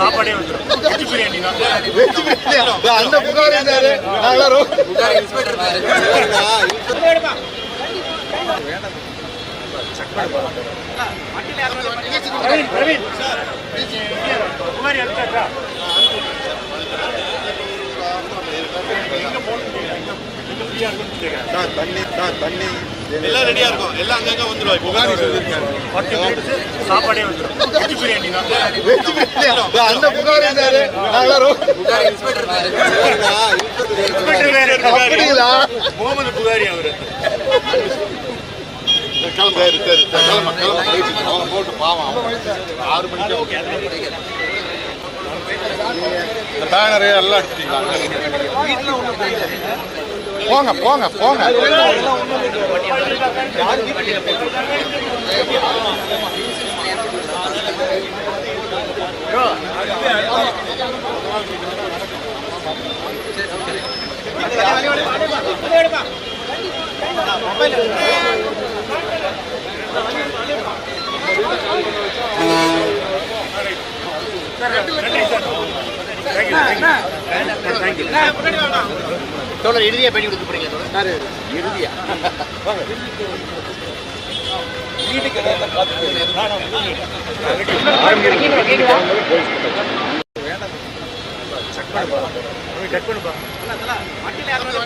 சாப்பாடே வந்துடும் வெஜ் பிரியாணி தான் வெஜ் பிரியாணி அந்த புகார் இருந்தாரு நாங்களும் பிரவீன் பிரவீன் குமாரி தண்ணி தண்ணி எல்லாம் ரெடியா இருக்கும். எல்லாம் அங்கங்க வந்துடும் புகாரி சொல்லியிருக்காங்க பத்து மினிட்ஸ் சாப்பாடே வந்துடும் வெஜ் பிரியாணி தான். அந்த புகார் இருந்தாரு. நாங்களும் இன்ஸ்பெக்டர் வேற இருக்காரு. அப்படிங்களா? முகமது புகாரி அவரு. கிளம்பு. சரி சரி சரி கிளம்ப. கிளம்ப. போட்டு பாவம். ஆறு மணிக்கு இந்த பேனரு எல்லாம் அடிச்சிட்டீங்களா போங்க போங்க போங்க. நன்றி தோழர் இறுதியா பண்ணி கொடுக்க போறீங்க தோழர்? இறுதியா? கட் பண்ணுப்பா